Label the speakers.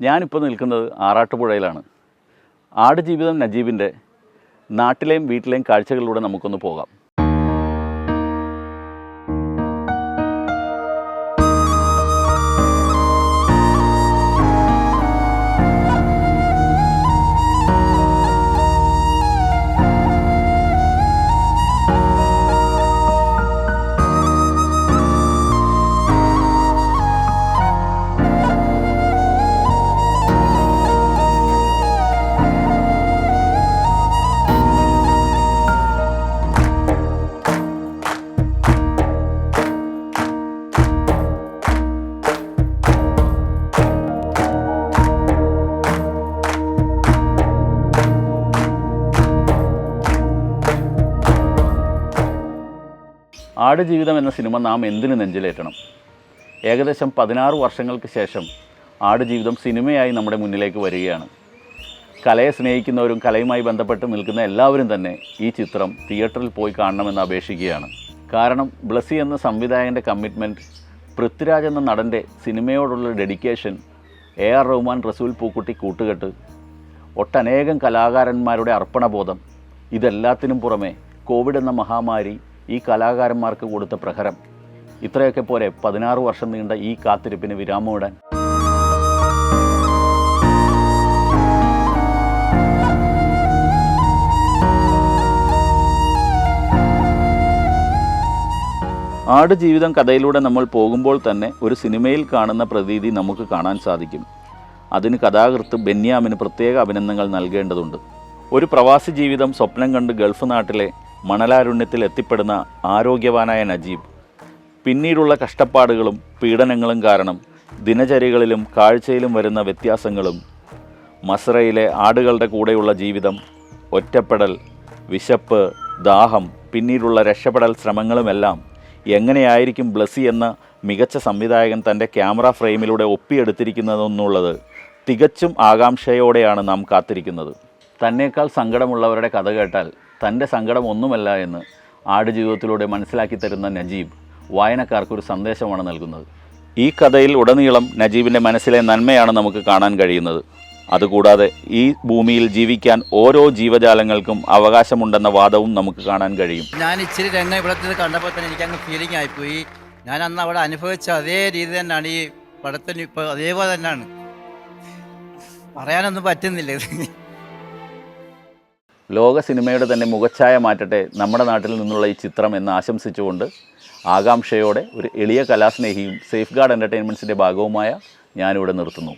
Speaker 1: ഞാനിപ്പോൾ നിൽക്കുന്നത് ആറാട്ടുപുഴയിലാണ്. ആടുജീവിതം നജീബിന്റെ നാട്ടിലെയും വീട്ടിലെയും കാഴ്ചകളിലൂടെ നമുക്കൊന്ന് പോകാം. ആടുജീവിതം എന്ന സിനിമ നാം എന്തിനു നെഞ്ചിലേറ്റണം? ഏകദേശം പതിനാറ് വർഷങ്ങൾക്ക് ശേഷം ആടുജീവിതം സിനിമയായി നമ്മുടെ മുന്നിലേക്ക് വരികയാണ്. കലയെ സ്നേഹിക്കുന്നവരും കലയുമായി ബന്ധപ്പെട്ട് നിൽക്കുന്ന എല്ലാവരും തന്നെ ഈ ചിത്രം തിയേറ്ററിൽ പോയി കാണണമെന്ന് അപേക്ഷിക്കുകയാണ്. കാരണം ബ്ലസി എന്ന സംവിധായകന്റെ കമ്മിറ്റ്മെന്റ് പൃഥ്വിരാജ് എന്ന നടന്റെ സിനിമയോടുള്ള dedication A R Rahman Resul Pookutty കൂട്ടുകെട്ട് ഒട്ടനേകം കലാകാരന്മാരുടെ അർപ്പണബോധം ഇതെല്ലാത്തിനും പുറമെ കോവിഡ് എന്ന മഹാമാരി ഈ കലാകാരന്മാർക്ക് കൊടുത്ത പ്രഹരം. ഇത്രയൊക്കെ പോരെ പതിനാറ് വർഷം നീണ്ട ഈ കാത്തിരിപ്പിന് വിരാമമിടാൻ. ആടുജീവിതം കഥയിലൂടെ നമ്മൾ പോകുമ്പോൾ തന്നെ ഒരു സിനിമയിൽ കാണുന്ന പ്രതീതി നമുക്ക് കാണാൻ സാധിക്കും. അതിന് കഥാകൃത്ത് ബെന്യാമിന് പ്രത്യേക അഭിനന്ദനങ്ങൾ നൽകേണ്ടതുണ്ട്. ഒരു പ്രവാസി ജീവിതം സ്വപ്നം കണ്ട് ഗൾഫ് നാട്ടിലെ മണലാരുണ്യത്തിൽ എത്തിപ്പെടുന്ന ആരോഗ്യവാനായ നജീബ്. പിന്നീടുള്ള കഷ്ടപ്പാടുകളും പീഡനങ്ങളും കാരണം ദിനചര്യകളിലും കാഴ്ചയിലും വരുന്ന വ്യത്യാസങ്ങളും മസ്രയിലെ ആടുകളുടെ കൂടെയുള്ള ജീവിതം ഒറ്റപ്പെടൽ വിശപ്പ് ദാഹം പിന്നീടുള്ള രക്ഷപ്പെടൽ ശ്രമങ്ങളുമെല്ലാം എങ്ങനെയായിരിക്കും ബ്ലസി എന്ന മികച്ച സംവിധായകൻ തന്റെ ക്യാമറ ഫ്രെയിമിലൂടെ ഒപ്പിയെടുത്തിരിക്കുന്നതെന്നുള്ളത് തികച്ചും ആകാംക്ഷയോടെയാണ് നാം കാത്തിരിക്കുന്നത്. തന്നേക്കാൾ സങ്കടമുള്ളവരുടെ കഥ കേട്ടാൽ തന്റെ സങ്കടം ഒന്നുമല്ല എന്ന് ആടുജീവിതത്തിലൂടെ മനസ്സിലാക്കി തരുന്ന നജീബ് വായനക്കാർക്കൊരു സന്ദേശമാണ് നൽകുന്നത്. ഈ കഥയിൽ ഉടനീളം നജീബിന്റെ മനസ്സിലെ നന്മയാണ് നമുക്ക് കാണാൻ കഴിയുന്നത്. അതുകൂടാതെ ഈ ഭൂമിയിൽ ജീവിക്കാൻ ഓരോ ജീവജാലങ്ങൾക്കും അവകാശമുണ്ടെന്ന വാദവും നമുക്ക് കാണാൻ കഴിയും.
Speaker 2: ഞാൻ ഇച്ചിരി രംഗം ഇവിടെ കണ്ടപ്പോൾ തന്നെ എനിക്ക് അങ്ങ് ഫീലിംഗ് ആയിപ്പോയി. ഞാൻ അന്ന് അവിടെ അനുഭവിച്ച അതേ രീതി തന്നെയാണ് ഈ പടത്തിന് ഇപ്പോൾ അതേപോലെ തന്നെയാണ്. പറയാനൊന്നും പറ്റുന്നില്ല.
Speaker 1: ലോക സിനിമയുടെ തന്നെ മുഖച്ഛായ മാറ്റട്ടെ നമ്മുടെ നാട്ടിൽ നിന്നുള്ള ഈ ചിത്രം എന്ന് ആശംസിച്ചുകൊണ്ട് ആകാംക്ഷയോടെ ഒരു എളിയ കലാസ്നേഹിയും സേഫ് ഗാർഡ് എന്റർടൈൻമെന്റ്സിന്റെ ഭാഗവുമായ ഞാനിവിടെ നിർത്തുന്നു.